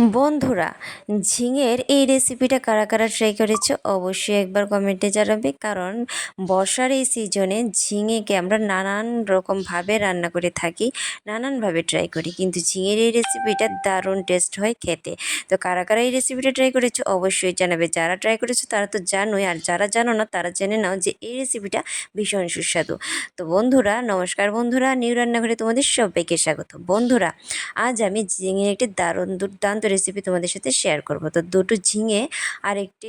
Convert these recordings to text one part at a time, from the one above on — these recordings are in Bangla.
বন্ধুরা, ঝিঙের এই রেসিপিটা কারা কারা ট্রাই করেছ অবশ্যই একবার কমেন্টে জানাবে। কারণ বর্ষার এই সিজনে ঝিঙেকে আমরা নানান রকমভাবে রান্না করে থাকি নানানভাবে ট্রাই করি। কিন্তু ঝিঙের এই রেসিপিটা দারুণ টেস্ট হয় খেতে। তো কারা কারা এই রেসিপিটা ট্রাই করেছ অবশ্যই জানাবে। যারা ট্রাই করেছ তারা তো জানোই, আর যারা জানো না তারা জেনে নাও যে এই রেসিপিটা ভীষণ সুস্বাদু। তো বন্ধুরা, নমস্কার বন্ধুরা, নিউ রান্নাঘরে তোমাদের সবাইকে স্বাগত। বন্ধুরা, আজ আমি ঝিঙের একটি দারুণ দুর্দান্ত রেসিপি তোমাদের সাথে শেয়ার করব। তো দুটো ঝিঙে আর একটি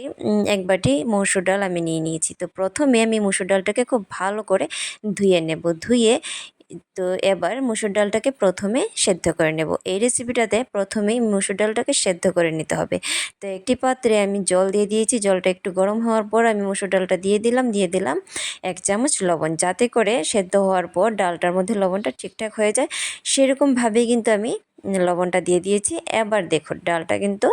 এক বাটি মসুর ডাল আমি নিয়ে নিয়েছি। তো প্রথমে আমি মসুর ডালটাকে খুব ভালো করে ধুয়ে নেব। ধুয়ে, তো এবার মসুর ডালটাকে প্রথমে সেদ্ধ করে নেব। এই রেসিপিটাতে প্রথমেই মুসুর ডালটাকে সেদ্ধ করে নিতে হবে। তো একটি পাত্রে আমি জল দিয়ে দিয়েছি। জলটা একটু গরম হওয়ার পর আমি মুসুর ডালটা দিয়ে দিলাম দিয়ে দিলাম এক চামচ লবণ। যাতে করে সেদ্ধ হওয়ার পর ডালটার মধ্যে লবণটা ঠিকঠাক হয়ে যায়, সেরকমভাবেই কিন্তু আমি লবণটা দিয়ে দিয়েছি। এবার দেখো ডালটা কিন্তু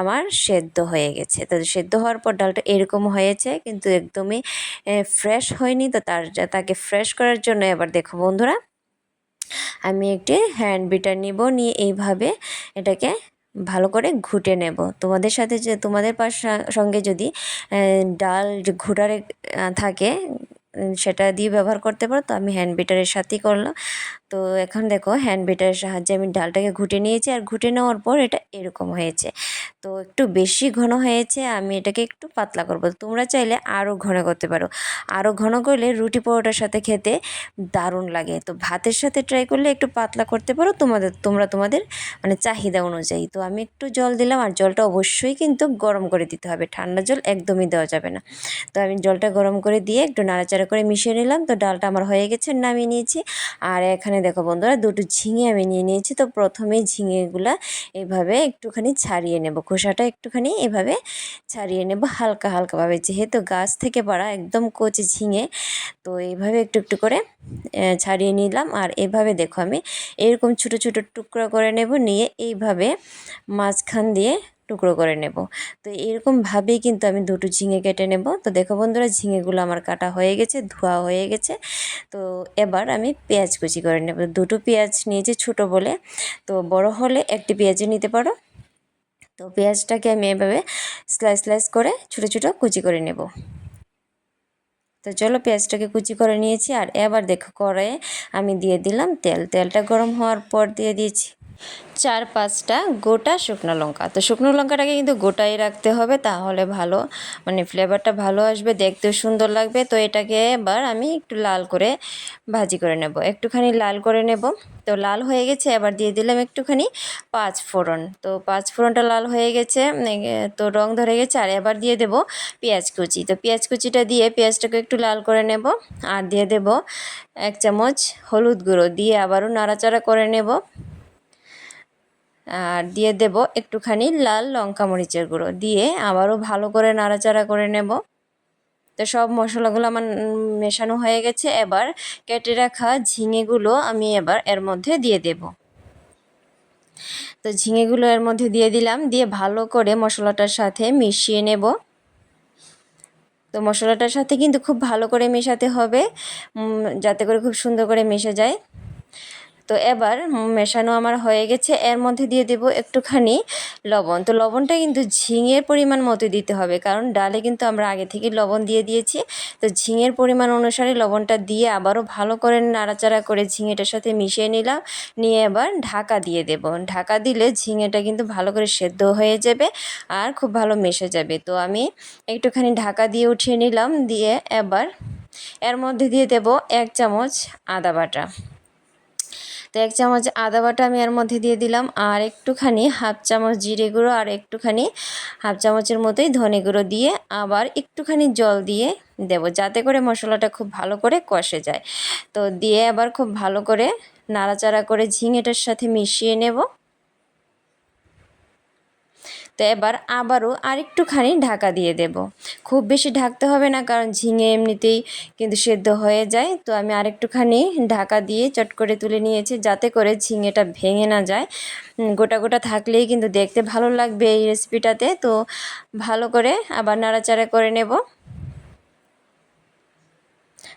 আমার সেদ্ধ হয়ে গেছে। তো সেদ্ধ হওয়ার পর ডালটা এরকম হয়েছে, কিন্তু একদমই ফ্রেশ হয়নি। তো তার, তাকে ফ্রেশ করার জন্য এবার দেখো বন্ধুরা, আমি একটি হ্যান্ড বিটার নিব, নিয়ে এইভাবে এটাকে ভালো করে ঘুটে নেব। তোমাদের সাথে যে, তোমাদের পাশ সঙ্গে যদি ডাল ঘুটারে থাকে, সেটা দিয়ে ব্যবহার করতে পারো। তো আমি হ্যান্ড বিটারের সাথেই করলাম। তো এখন দেখো হ্যান্ড বিটারের সাহায্যে আমি ডালটাকে ঘুটে নিয়েছি আর ঘুটে নেওয়ার পর এটা এরকম হয়েছে। তো একটু বেশি ঘন হয়েছে, আমি এটাকে একটু পাতলা করব। তোমরা চাইলে আরও ঘন করতে পারো। আরও ঘন করলে রুটি পরোটার সাথে খেতে দারুণ লাগে। তো ভাতের সাথে ট্রাই করলে একটু পাতলা করতে পারো, তোমাদের, তোমরা তোমাদের মানে চাহিদা অনুযায়ী। তো আমি একটু জল দিলাম আর জলটা অবশ্যই কিন্তু গরম করে দিতে হবে। ঠান্ডা জল একদমই দেওয়া যাবে না। তো আমি জলটা গরম করে দিয়ে একটু নাড়াচাড়া করে মিশিয়ে নিলাম। তো ডালটা আমার হয়ে গেছে, নামিয়ে নিয়েছি। আর এখানে দেখো বন্ধুরা, দুটো ঝিঙে আমি নিয়ে নিয়েছি। তো প্রথমেই ঝিঙেগুলা এভাবে একটুখানি ছাড়িয়ে নেব। খোসাটা একটুখানি এভাবে ছাড়িয়ে নেব হালকা হালকাভাবে। যেহেতু গাছ থেকে পাড়া একদম কচি ঝিঙে, তো এইভাবে একটু একটু করে ছাড়িয়ে নিলাম। আর এভাবে দেখো আমি এরকম ছোটো ছোটো টুকরো করে নেব। নিয়ে এইভাবে মাঝখান দিয়ে টুকরো করে নেব। তো এরকমভাবেই কিন্তু আমি দুটো ঝিঙে কেটে নেব। তো দেখো বন্ধুরা, ঝিঙেগুলো আমার কাটা হয়ে গেছে, ধোয়া হয়ে গেছে। তো এবার আমি পেঁয়াজ কুচি করে নেব। দুটো পেঁয়াজ নিয়েছি ছোটো বলে। তো বড় হলে একটি পেঁয়াজে নিতে পারো। তো পেঁয়াজটাকে আমি এভাবে স্লাইস স্লাইস করে ছোটো ছোটো কুচি করে নেব। তো চলো পেঁয়াজটাকে কুচি করে নিয়েছি। আর এবার দেখো কড়াইয়ে আমি দিয়ে দিলাম তেল। তেলটা গরম হওয়ার পর দিয়ে দিয়েছি। চার পাঁচটা গোটা শুকনো লঙ্কা। তো শুকনো লঙ্কাটাকে কিন্তু গোটাই রাখতে হবে, তাহলে ভালো মানে ফ্লেভারটা ভালো আসবে, দেখতেও সুন্দর লাগবে। তো এটাকে এবার আমি একটু লাল করে ভাজি করে নেব। একটুখানি লাল করে নেব। তো লাল হয়ে গেছে, এবার দিয়ে দিলাম একটুখানি পাঁচ ফোড়ন। তো পাঁচ ফোড়নটা লাল হয়ে গেছে তো রং ধরে গেছে, আর এবার দিয়ে দেব পেঁয়াজ কুচি। তো পেঁয়াজ কুচিটা দিয়ে পেঁয়াজটাকে একটু লাল করে নেব, আর দিয়ে দেব এক চামচ হলুদ গুঁড়ো। দিয়ে আবারও নাড়াচাড়া করে নেব। আর দিয়ে দেব একটুখানি লাল লঙ্কা মরিচের গুঁড়ো। দিয়ে আবারও ভালো করে নাড়াচাড়া করে নেব। তো সব মশলাগুলো আমার মেশানো হয়ে গেছে। এবার কেটে রাখা ঝিঙেগুলো আমি এবার এর মধ্যে দিয়ে দেব। তো ঝিঙেগুলো এর মধ্যে দিয়ে দিলাম। দিয়ে ভালো করে মশলাটার সাথে মিশিয়ে নেব। তো মশলাটার সাথে কিন্তু খুব ভালো করে মেশাতে হবে। যাতে করে খুব সুন্দর করে মিশে যায়। তো এবার মেশানো আমার হয়ে গেছে। এর মধ্যে দিয়ে দেব একটুখানি লবণ। তো লবণটা কিন্তু ঝিঙের পরিমাণ মতো দিতে হবে, কারণ ডালে কিন্তু আমরা আগে থেকে লবণ দিয়ে দিয়েছি। তো ঝিঙের পরিমাণ অনুসারে লবণটা দিয়ে আবারও ভালো করে নাড়াচাড়া করে ঝিঙেটার সাথে মিশিয়ে নিলাম। নিয়ে এবার ঢাকা দিয়ে দেব। ঢাকা দিলে ঝিঙেটা কিন্তু ভালো করে সেদ্ধ হয়ে যাবে আর খুব ভালো মিশে যাবে। তো আমি একটুখানি ঢাকা দিয়ে উঠিয়ে নিলাম। দিয়ে এবার এর মধ্যে দিয়ে দেব এক চামচ আদা বাটা। তো এক চামচ আদা বাটা আমি এর মধ্যে দিয়ে দিলাম, আর একটুখানি হাফ চামচ জিরে গুঁড়ো, আর একটুখানি হাফ চামচের মতোই ধনে গুঁড়ো দিয়ে আবার একটুখানি জল দিয়ে দেব, যাতে করে মশলাটা খুব ভালো করে কষে যায়। তো দিয়ে আবার খুব ভালো করে নাড়াচাড়া করে ঝিঙেটার সাথে মিশিয়ে নেব। তো এবার আবারও আরেকটুখানি ঢাকা দিয়ে দেব। খুব বেশি ঢাকতে হবে না, কারণ ঝিঙে এমনিতেই কিন্তু সেদ্ধ হয়ে যায়। তো আমি আরেকটুখানি ঢাকা দিয়ে চট করে তুলে নিয়েছি, যাতে করে ঝিঙেটা ভেঙে না যায়। গোটা গোটা থাকলেই কিন্তু দেখতে ভালো লাগবে এই রেসিপিটাতে তো ভালো করে আবার নাড়াচাড়া করে নেব।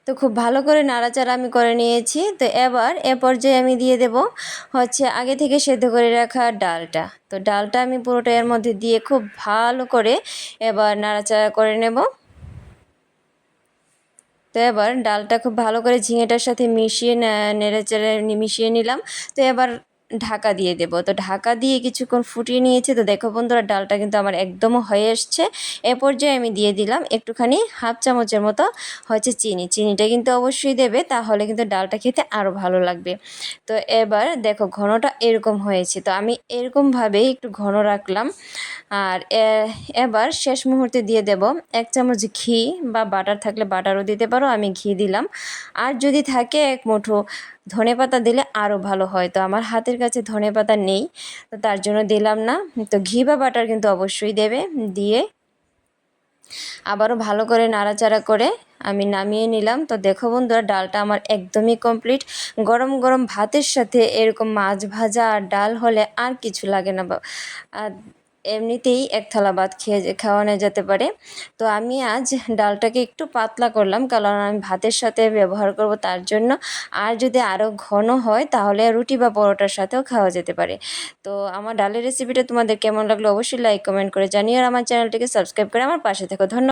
তো খুব ভালো করে নাড়াচাড়া আমি করে নিয়েছি। তো এবার এ পর্যায়ে আমি দিয়ে দেব হচ্ছে আগে থেকে সেদ্ধ করে রাখা ডালটা। তো ডালটা আমি পুরোটা এর মধ্যে দিয়ে খুব ভালো করে এবার নাড়াচাড়া করে নেব। তো এবার ডালটা খুব ভালো করে ঝিঙেটার সাথে মিশিয়ে নেড়েচেড়ে মিশিয়ে নিলাম। তো এবার ঢাকা দিয়ে দেবো। তো ঢাকা দিয়ে কিছুক্ষণ ফুটিয়ে নিয়েছি। তো দেখো বন্ধুরা, ডালটা কিন্তু আমার একদম হয়ে এসছে। এ পর্যায়ে আমি দিয়ে দিলাম একটুখানি হাফ চামচের মতো হচ্ছে চিনি। চিনিটা কিন্তু অবশ্যই দেবে, তাহলে কিন্তু ডালটা খেতে আরও ভালো লাগবে। তো এবার দেখো ঘনটা এরকম হয়েছে। তো আমি এরকমভাবেই একটু ঘন রাখলাম। আর এবার শেষ মুহূর্তে দিয়ে দেব এক চামচ ঘি বা বাটার থাকলে বাটারও দিতে পারো, আমি ঘি দিলাম। আর যদি থাকে এক মুঠো ধনে পাতা দিলে আরও ভালো হয়। তো আমার হাতের কাছে ধনে পাতা নেই, তো তার জন্য দিলাম না। তো ঘি বা বাটার কিন্তু অবশ্যই দেবে, দিয়ে আবারও ভালো করে নাড়াচাড়া করে আমি নামিয়ে নিলাম। তো দেখো বন্ধুরা, ডালটা আমার একদমই কমপ্লিট গরম গরম ভাতের সাথে এরকম মাছ ভাজা আর ডাল হলে আর কিছু লাগে না এমনিতেই এক থালা ভাত খেয়ে খাওয়ানো যেতে পারে। তো আমি আজ ডালটাকে একটু পাতলা করলাম, কারণ আমি ভাতের সাথে ব্যবহার করব তার জন্য। আর যদি আরও ঘন হয়, তাহলে রুটি বা পরোটার সাথেও খাওয়া যেতে পারে। তো আমার ডালের রেসিপিটা তোমাদের কেমন লাগল অবশ্যই লাইক কমেন্ট করে জানিয়ে আর আমার চ্যানেলটিকে সাবস্ক্রাইব করে আমার পাশে থেকো। ধন্যবাদ।